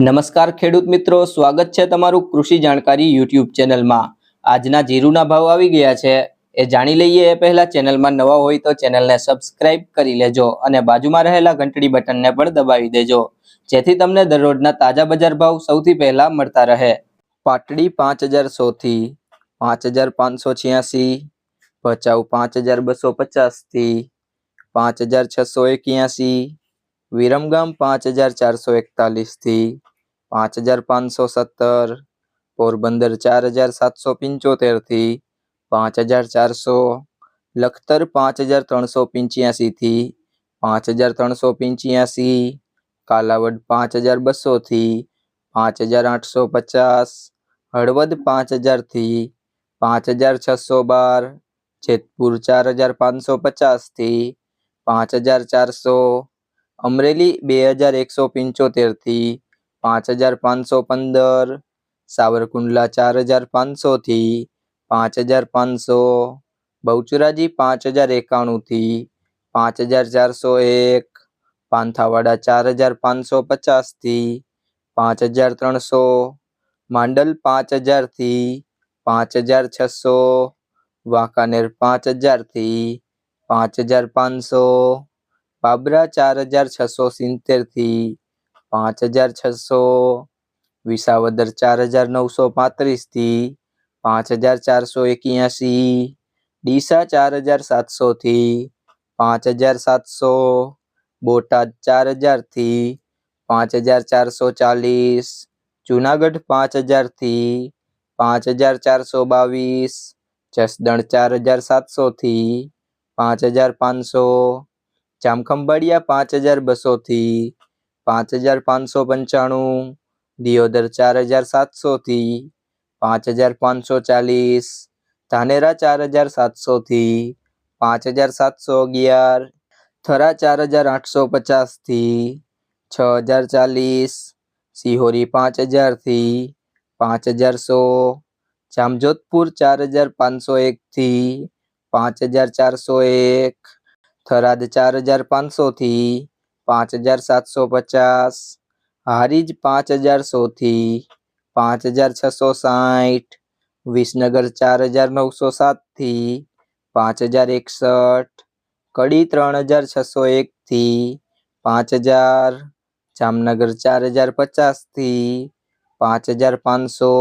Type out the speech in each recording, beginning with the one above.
નમસ્કાર ખેડૂત મિત્રો, સ્વાગત છે તમારું કૃષિ જાણકારી યુટ્યુબ ચેનલમાં. આજના જીરુના ભાવ આવી ગયા છે. એ જાણી લઈએ એ પહેલા ચેનલમાં નવા હોય તો ચેનલને સબસ્ક્રાઇબ કરી લેજો અને બાજુમાં રહેલા ઘંટડી બટનને પણ દબાવી દેજો. જેથી તમને દરરોજના તાજા બજાર ભાવ સૌથી પહેલા મળતા રહે. પાટડી પાંચ હજાર સોથી પાંચ હજાર પાંચસો છ્યાસી, ભચાઉ પાંચ હજાર બસો પચાસથી પાંચ હજાર છસો એક્યાસી, વિરમગામ પાંચ હજાર ચારસો એકતાલીસથી પાંચ હજાર પાંચસો સત્તર પોરબંદર ચાર હજાર સાતસો પંચોતેરથી પાંચ હજાર ચારસો લખતર પાંચ હજાર ત્રણસો પંચ્યાસીથી પાંચ હજાર ત્રણસો પંચ્યાસી કાલાવડ પાંચ હજાર બસોથી પાંચ હજાર આઠસો પચાસ હળવદ પાંચ હજારથી પાંચ હજાર છસો બાર જેતપુર ચાર હજાર પાંચસો પચાસથી પાંચ હજાર ચારસો અમરેલી બે હજાર એકસો પંચોતેરથી પાંચ હજાર પાંચસો પંદર સાવરકુંડલા ચાર હજાર પાંચસોથી પાંચ હજાર પાંચસો બહુચરાજી પાંચ હજાર એકાણુંથી પાંચ હજાર ચારસો એક પાંથાવાડા ચાર હજાર પાંચસો પચાસથી પાંચ હજાર ત્રણસો માંડલ પાંચ હજારથી પાંચ હજાર છસો વાંકાનેર પાંચ હજારથી પાંચ હજાર પાંચસો બાબરા ચાર હજાર છસો સિત્તેરથી પાંચ હજાર છસો વિસાવદર ચાર હજાર નવસો પાંત્રીસથી પાંચ હજાર ચારસો એક્યાસી ડીસા ચાર હજાર સાતસોથી પાંચ હજાર સાતસો બોટાદ ચાર હજારથી પાંચ હજાર ચારસો ચાલીસ જુનાગઢ પાંચ હજારથી પાંચ હજાર ચારસો બાવીસ જસદણ ચાર હજાર સાતસોથી પાંચ હજાર પાંચસો જામખંભાળિયા પાંચ હજાર બસોથી પાંચ હજાર પાંચસો પંચાણું દિયોદર ચાર હજાર સાતસોથી પાંચ હજાર પાંચસો ચાલીસ ધાનેરા ચાર હજાર સાતસોથી પાંચ હજાર સાતસો અગિયાર થરા ચાર હજાર આઠસો પચાસથી છ હજાર ચાલીસ સિહોરી પાંચ હજારથી પાંચ હજાર સો જામજોધપુર ચાર હજાર પાંચસો એકથી પાંચ હજાર ચારસો એક થરાદ ચાર હજાર પાંચસોથી પાંચ હજાર સાતસો પચાસ હારીજ પાંચ હજાર સોથી પાંચ હજાર છસો સાઠ વિસનગર ચાર હજાર નવસો સાતથી પાંચ હજાર એકસઠ કડી ત્રણ હજાર છસો એકથી પાંચ હજાર જામનગર ચાર હજાર પચાસથી પાંચ હજાર પાંચસો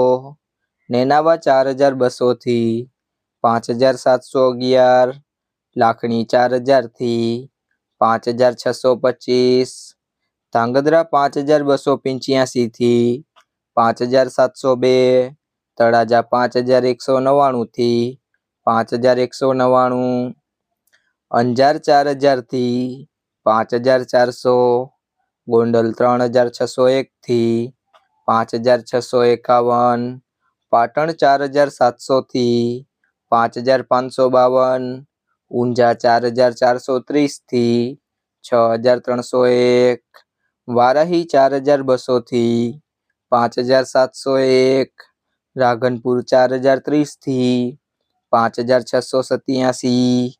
નેનાવા ચાર હજાર બસોથી પાંચ હજાર સાતસો અગિયાર લાખણી ચાર હજારથી પાંચ હજાર છસો પચીસ ધાંગધ્રા પાંચ હજાર બસો પંચ્યાસીથી પાંચ હજાર સાતસો બે તળાજા પાંચ હજાર એકસો નવ્વાણુંથી પાંચ હજાર એકસો નવ્વાણું અંજાર ચાર હજારથી પાંચ હજાર ચારસો ગોંડલ ત્રણ હજાર છસો એકથી પાંચ હજાર છસો એકાવન પાટણ ચાર હજાર સાતસોથી પાંચ હજાર પાંચસો બાવન ઊંઝા ચાર હજાર ચારસો ત્રીસથી છ હજાર ત્રણસો એક વારાહી ચાર હજાર બસોથી પાંચ હજાર સાતસો એક રાધનપુર ચાર હજાર ત્રીસથી પાંચ હજાર છસો સત્યાસી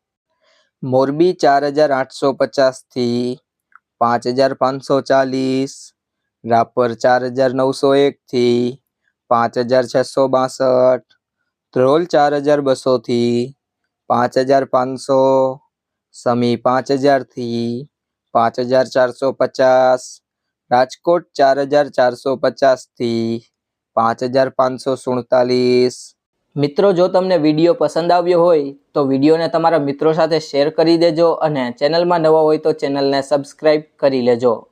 મોરબી ચાર હજાર આઠસો પચાસથી પાંચ હજાર પાંચસો ચાલીસ રાપર ચાર હજાર નવસો એકથી પાંચ હજાર છસો બાસઠ ધ્રોલ ચાર હજાર બસોથી પાંચ હજાર પાંચસો, સમી પાંચ હજારથી પાંચ હજાર ચારસો પચાસ, રાજકોટ ચાર હજાર ચારસો પચાસથી પાંચ હજાર પાંચસો સુડતાલીસ. મિત્રો, જો તમને વીડિયો પસંદ આવ્યો હોય, તો વિડીયોને તમારા મિત્રો સાથે શેર કરી દેજો અને ચેનલમાં નવા હોય તો ચેનલને સબસ્ક્રાઈબ કરી લેજો.